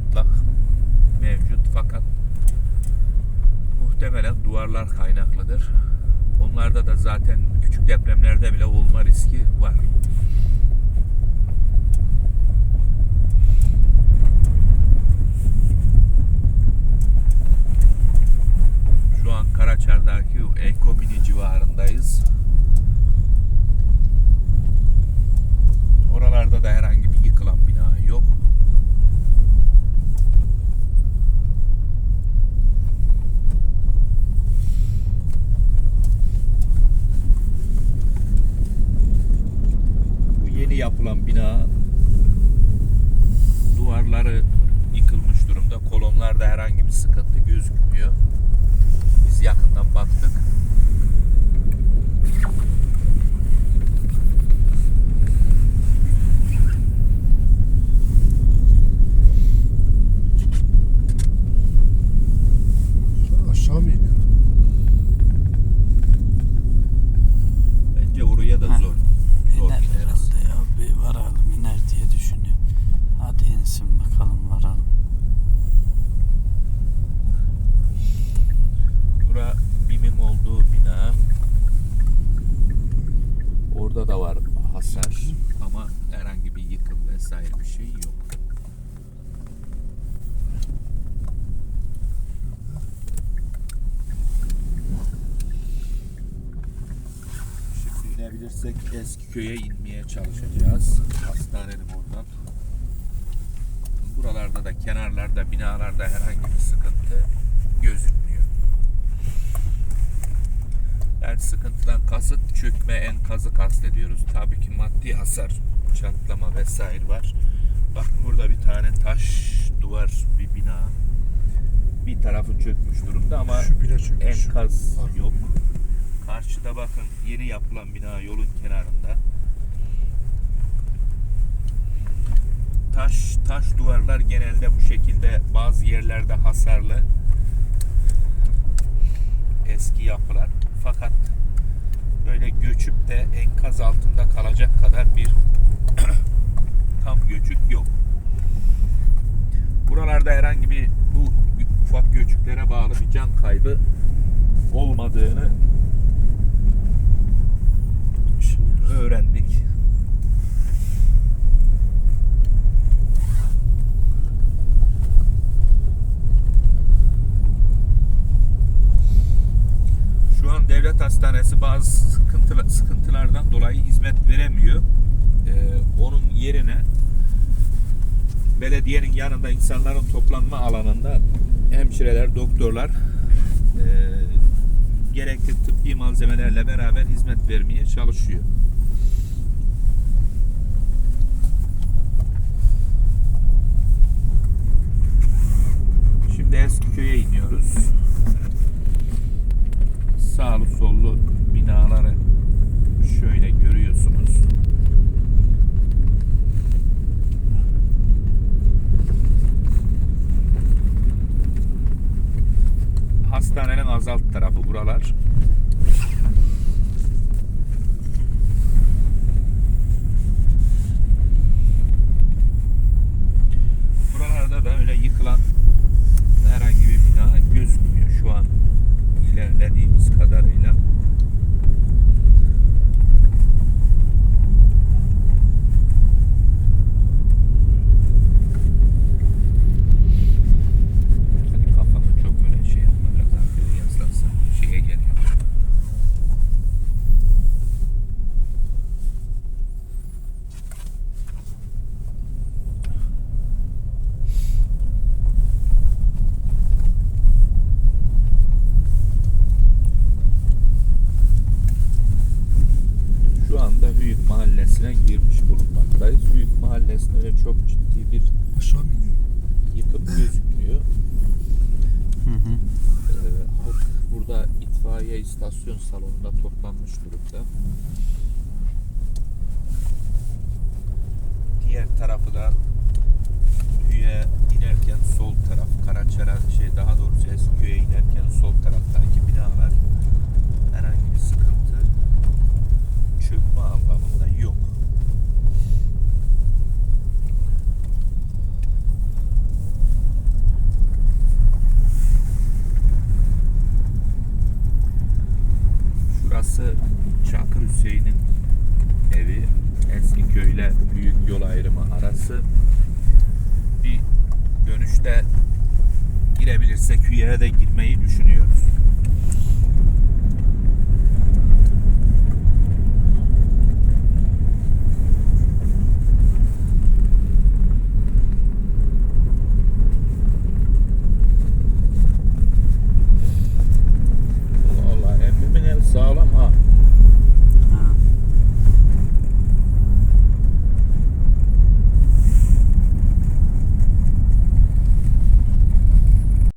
çatlak mevcut fakat muhtemelen duvarlar kaynaklıdır. Onlarda da zaten küçük depremlerde bile olma riski var. Şu an Karaçar'daki Eko Mini civarındayız. Oralarda da herhangi bir yıkılan bina yok. Bu yeni yapılan bina duvarları yıkılmış durumda. Kolonlarda herhangi bir sıkıntı gözükmüyor. Biz yakından baktık. Şimdi inebilirsek eski köye inmeye çalışacağız. Hastanenin oradan. Buralarda da kenarlarda binalarda herhangi bir sıkıntı gözükmüyor. Yani sıkıntıdan kasıt çökme enkazı kastediyoruz. Tabii ki maddi hasar, çatlama vesaire var. Bakın burada bir tane taş duvar bir bina. Bir tarafı çökmüş durumda ama Şu bile çökmüş. enkaz yok. Karşıda bakın yeni yapılan bina yolun kenarında. Taş taş duvarlar genelde bu şekilde bazı yerlerde hasarlı. Eski yapılar. Fakat böyle göçüp de enkaz altında kalacak kadar bir tam göçük yok. Buralarda herhangi bir bu ufak göçüklere bağlı bir can kaybı olmadığını Düşünüyoruz. Öğrendik. Şu an devlet hastanesi bazı sıkıntıla- sıkıntılardan dolayı hizmet veremiyor. Ee, onun yerine belediyenin yanında insanların toplanma alanında hemşireler, doktorlar e, gerekli tıbbi malzemelerle beraber hizmet vermeye çalışıyor. Buralar. Buralarda da öyle yıkılan herhangi bir bina gözükmüyor şu an ilerlediğimiz kadarıyla. Hani kafamı çok böyle şey yapma biraz arkaya yaslansam şeye geliyor. Şu anda Büyük Mahallesi'ne girmiş bulunmaktayız. Büyük Mahallesi'nde de çok ciddi bir Aşağı mı iniyor? yıkım gözükmüyor. Hı hı. Ee, halk burada itfaiye istasyon salonunda toplanmış durumda. Diğer tarafı da ayrımı arası. Bir dönüşte girebilirsek Hüye'ye de girmeyi düşünüyoruz.